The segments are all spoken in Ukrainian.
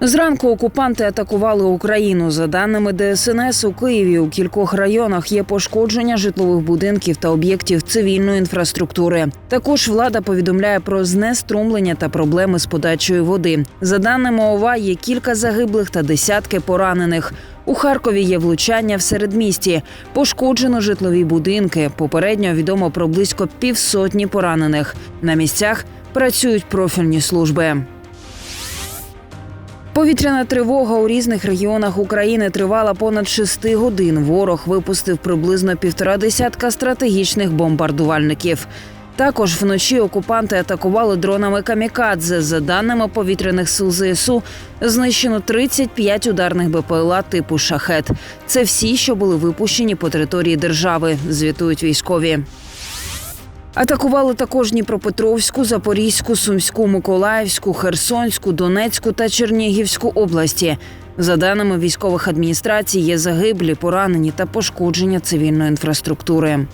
Зранку окупанти атакували Україну. За даними ДСНС, у Києві у кількох районах є пошкодження житлових будинків та об'єктів цивільної інфраструктури. Також влада повідомляє про знеструмлення та проблеми з подачею води. За даними ОВА, є кілька загиблих та десятки поранених. У Харкові є влучання в середмісті. Пошкоджено житлові будинки. Попередньо відомо про близько півсотні поранених. На місцях працюють профільні служби. Повітряна тривога у різних регіонах України тривала понад шести годин. Ворог випустив приблизно півтора десятка стратегічних бомбардувальників. Також вночі окупанти атакували дронами камікадзе. За даними повітряних сил ЗСУ, знищено 35 ударних БПЛА типу шахет. Це всі, що були випущені по території держави, звітують військові. Атакували також Дніпропетровську, Запорізьку, Сумську, Миколаївську, Херсонську, Донецьку та Чернігівську області. За даними військових адміністрацій, є загиблі, поранені та пошкодження цивільної інфраструктури.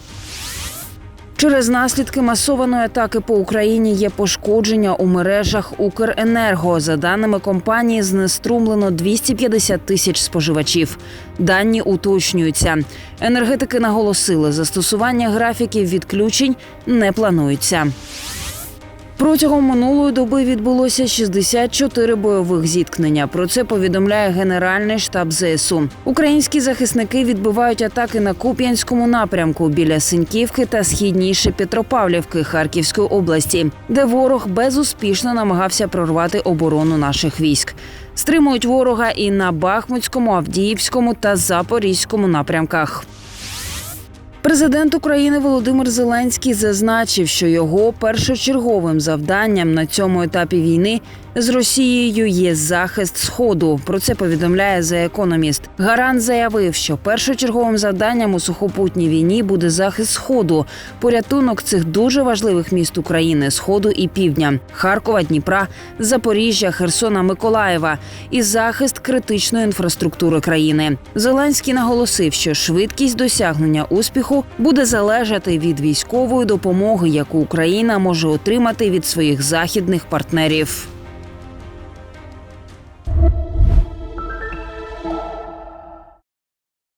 Через наслідки масованої атаки по Україні є пошкодження у мережах Укренерго. За даними компанії, знеструмлено 250 тисяч споживачів. Дані уточнюються. Енергетики наголосили, застосування графіків відключень не планується. Протягом минулої доби відбулося 64 бойових зіткнення. Про це повідомляє Генеральний штаб ЗСУ. Українські захисники відбивають атаки на Куп'янському напрямку біля Синьківки та східніше Петропавлівки Харківської області, де ворог безуспішно намагався прорвати оборону наших військ. Стримують ворога і на Бахмутському, Авдіївському та Запорізькому напрямках. Президент України Володимир Зеленський зазначив, що його першочерговим завданням на цьому етапі війни з Росією є захист Сходу. Про це повідомляє The Economist. Гарант заявив, що першочерговим завданням у сухопутній війні буде захист Сходу, порятунок цих дуже важливих міст України Сходу і Півдня Харкова, Дніпра, Запоріжжя, Херсона, Миколаєва і захист критичної інфраструктури країни. Зеленський наголосив, що швидкість досягнення успіху буде залежати від військової допомоги, яку Україна може отримати від своїх західних партнерів.